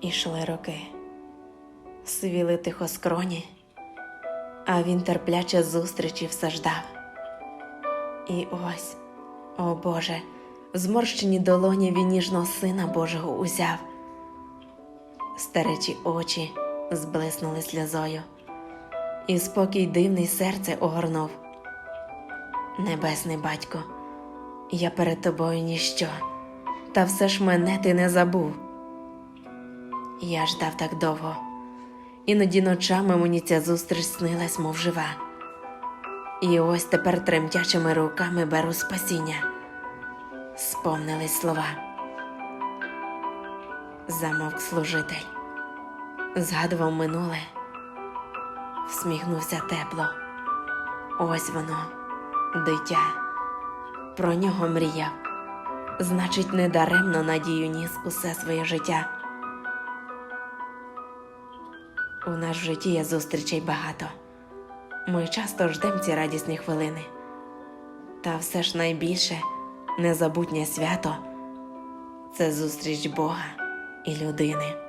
Ішли роки, свіли тихо скроні, а він терпляче зустрічі все ждав. І ось, о Боже, зморщені долоні він ніжного сина Божого узяв. Старечі очі зблиснули сльозою, і спокій дивний серце огорнув. Небесний батько, я перед тобою ніщо, та все ж мене ти не забув. Я ждав так довго, іноді ночами мені ця зустріч снилась, мов жива. І ось тепер тремтячими руками беру спасіння. Сповнились слова. Замовк служитель, згадував минуле, всміхнувся тепло. Ось воно, дитя, про нього мріяв. Значить, недаремно надію ніс усе своє життя. У нас в житті є зустрічей багато. Ми часто ждемо ці радісні хвилини. Та все ж найбільше незабутнє свято це зустріч Бога і людини.